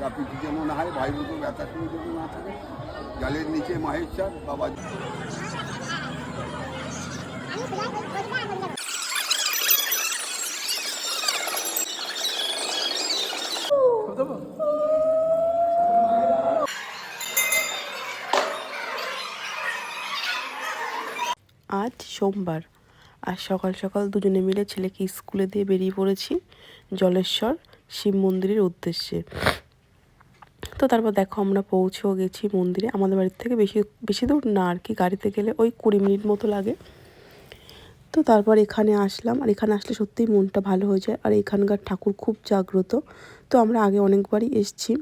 গা পিঠি যেমন হয়, ভাই মতো ব্যথা শুরু যেন না। থাকে জালের নিচে মাহেশ্বর বাবা আজ সোমবার, আর সকাল সকাল দুজনে মিলে ছেলেকে স্কুলে দিয়ে বেরিয়ে পড়েছি জলেশ্বর শিব মন্দিরের উদ্দেশ্যে। তো তারপর দেখো আমরা পৌঁছেও গেছি মন্দিরে। আমাদের বাড়ির থেকে বেশি বেশি দূর না আর কি, গাড়িতে গেলে ওই কুড়ি মিনিট মতো লাগে। তো তারপর এখানে আসলাম। আর এখানে আসলে সত্যিই মনটা ভালো হয়ে যায়। আর এখানকার ঠাকুর খুব জাগ্রত। তো আমরা আগে অনেকবারই এসছি।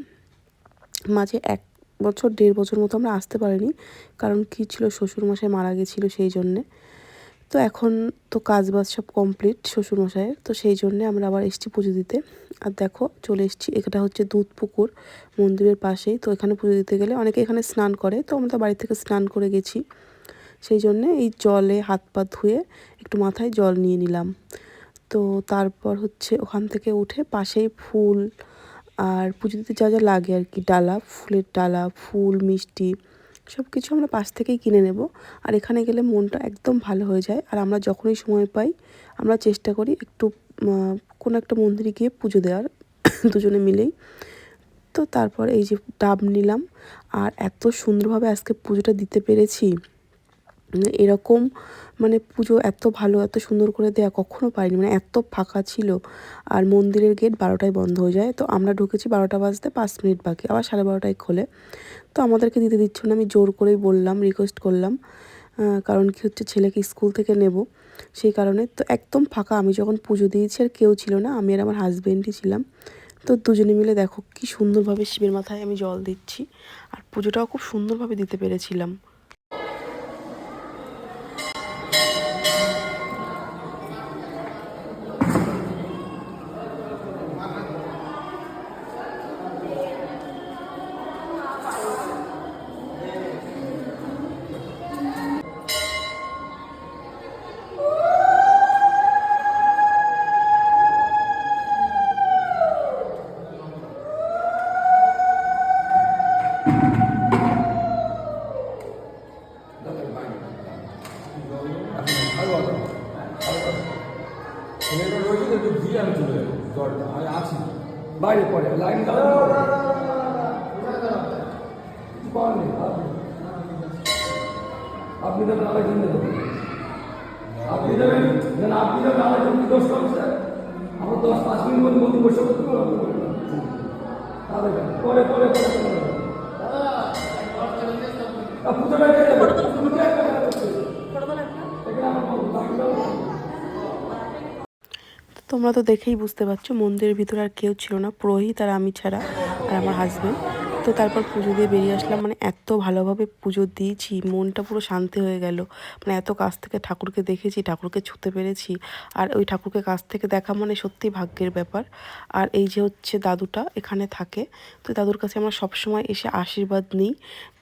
মাঝে এক বছর, দেড় বছর মতো আমরা আসতে পারিনি। কারণ কী ছিল? শ্বশুরমশাই মারা গেছিল সেই জন্যে। তো এখন তো কাজ বাজ সব কমপ্লিট শ্বশুরমশাইয়ের, তো সেই জন্যে আমরা আবার এসছি পুজো দিতে। আর দেখো, চলে এসছি এটা হচ্ছে দুধ পুকুর মন্দিরের পাশেই, তো এখানে পুজো দিতে গেলে অনেকে এখানে স্নান করে, তো আমরা তো বাড়ি থেকে স্নান করে গেছি। সেই জন্যে এই জলে হাত পা ধুয়ে একটু মাথায় জল নিয়ে নিলাম। তো তারপর হচ্ছে ওখান থেকে উঠে পাশেই ফুল, আর পুজো দিতে যা যা লাগে আর কি, ডালা, ফুলের ডালা, ফুল, মিষ্টি সব কিছু আমরা পাশ থেকেই কিনে নেব। আর এখানে গেলে মনটা একদম ভালো হয়ে যায়। আর আমরা যখনই সময় পাই, আমরা চেষ্টা করি একটু কোনো একটা মন্দিরে গিয়ে পুজো দেওয়ার, দুজনে মিলেই। তো তারপর এই যে ডাব নিলাম। আর এত সুন্দরভাবে আজকে পুজোটা দিতে পেরেছি। এরকম মানে পুজো এত ভালো, এত সুন্দর করে দেয়া কখনো পারিনি। মানে এত ফাঁকা ছিল আর মন্দিরের গেট বারোটায় বন্ধ হয়ে যায়। তো আমরা ঢুকেছি বারোটা বাজতে পাঁচ মিনিট বাকি, আবার সাড়ে বারোটায় খোলে। তো আমাদেরকে দিতে দিচ্ছ না, আমি জোর করেই বললাম রিকোয়েস্ট করলাম। কারণ কি হচ্ছে, ছেলেকে স্কুল থেকে নেব সেই কারণে। তো একদম ফাঁকা, আমি যখন পুজো দিয়েছি আর কেউ ছিল না, আমি আর আমার হাজবেন্ডই ছিলাম। তো দুজনে মিলে দেখো কি সুন্দরভাবে শিবের মাথায় আমি জল দিচ্ছি। আর পুজোটাও খুব সুন্দরভাবে দিতে পেরেছিলাম। একটু দিয়ে আমি চলে যাব জলটা আমি আছি। বাইরে পড়ে লাইন আপনি। আপনি দেবেন আড়াইজন দেবেন আপনি দেবেন আপনি দেবেন আড়াইজন কি দশ করছে আমরা দশ পাঁচ মিনিট মধ্যে মধ্যে বসে করতে পারব পরে পরে পরে পরে। তা পুজোটা তোমরা তো দেখেই বুঝতে পারছ, মন্দিরের ভিতরে আর কেউ ছিল না, পুরোহিত আর আমি ছাড়া, আর আমার হাজবেন্ড তো তারপর পুজো দিয়ে বেরিয়ে আসলাম মানে এত ভালোভাবে পুজো দিয়েছি, মনটা পুরো শান্তি হয়ে গেল। মানে এত কাছ থেকে ঠাকুরকে দেখেছি, ঠাকুরকে ছুতে পেরেছি, আর ওই ঠাকুরকে কাছ থেকে দেখা মানে সত্যি ভাগ্যের ব্যাপার। আর এই যে হচ্ছে দাদুটা এখানে থাকে, তো দাদুর কাছে আমরা সবসময় এসে আশীর্বাদ নিই।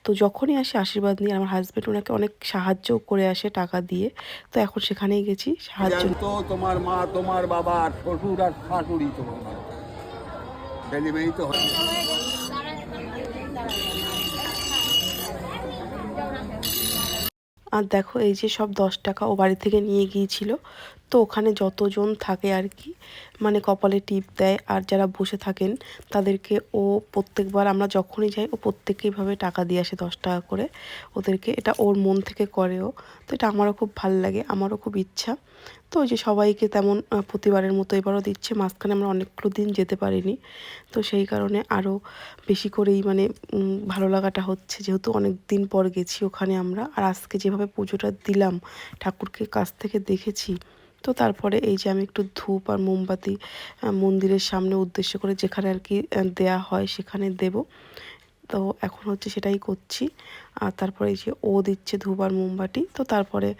তো যখনই আসে আশীর্বাদ নিয়ে আমার হাজব্যান্ড ওনাকে অনেক সাহায্য করে আসে টাকা দিয়ে, তো এখন সেখানেই গেছি, সাহায্য তো তোমার মা তোমার বাবা আর শ্বশুর আর শাশুড়ি তোমার তো হয়। আর দেখো, এই যে সব দশ টাকা ও বাড়ি থেকে নিয়ে গিয়েছিল, তো ওখানে যতজন থাকে আর কি মানে কপালে টিপ দেয় আর যারা বসে থাকেন, তাদেরকে ও প্রত্যেকবার আমরা যখনই যাই, ও প্রত্যেকেইভাবে টাকা দিয়ে আসে দশ টাকা করে ওদেরকে। এটা ওর মন থেকে করেও। তো এটা আমারও খুব ভালো লাগে, আমারও খুব ইচ্ছা। তো ওই যে সবাইকে তেমন প্রতিবারের মতো এবারও দিচ্ছে। মাঝখানে আমরা অনেকগুলো দিন যেতে পারিনি। তো সেই কারণে আরও বেশি করেই মানে ভালো লাগাটা হচ্ছে। যেহেতু অনেক দিন পর গেছি ওখানে আমরা। আর আজকে যেভাবে পুজোটা দিলাম, ঠাকুরকে কাছ থেকে দেখেছি, তো তারপরে এই যে আমি একটু ধূপ আর মোমবাতি মন্দিরের সামনে উদ্দেশ্য করে যেখানে আর কি দেয়া হয় সেখানে দেব। তো এখন হচ্ছে সেটাই করছি। আর তারপরে যে ও দিচ্ছে ধুবার মোমবাটি তো তারপরে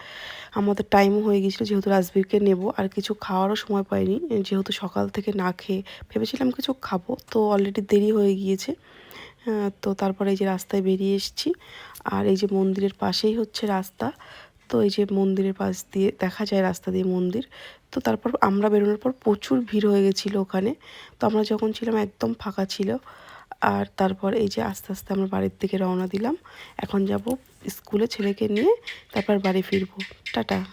আমাদের টাইমও হয়ে গিয়েছিল যেহেতু রাজবীরকে নেব, আর কিছু খাওয়ারও সময় পাইনি। যেহেতু সকাল থেকে না খেয়ে ভেবেছিলাম কিছু খাব, তো অলরেডি দেরি হয়ে গিয়েছে। তো তারপরে এই যে রাস্তায় বেরিয়ে এসেছি। আর এই যে মন্দিরের পাশেই হচ্ছে রাস্তা, তো এই যে মন্দিরের পাশ দিয়ে দেখা যায় রাস্তা দিয়ে মন্দির। তো তারপর আমরা বেরোনোর পর প্রচুর ভিড় হয়ে গেছিল ওখানে। তো আমরা যখন ছিলাম একদম ফাঁকা ছিল আর তারপর এই যে আস্তে আস্তে আমরা বাড়ির দিকে রওনা দিলাম। এখন যাব স্কুলে ছেলেকে নিয়ে, তারপর বাড়ি ফিরবো। টাটা।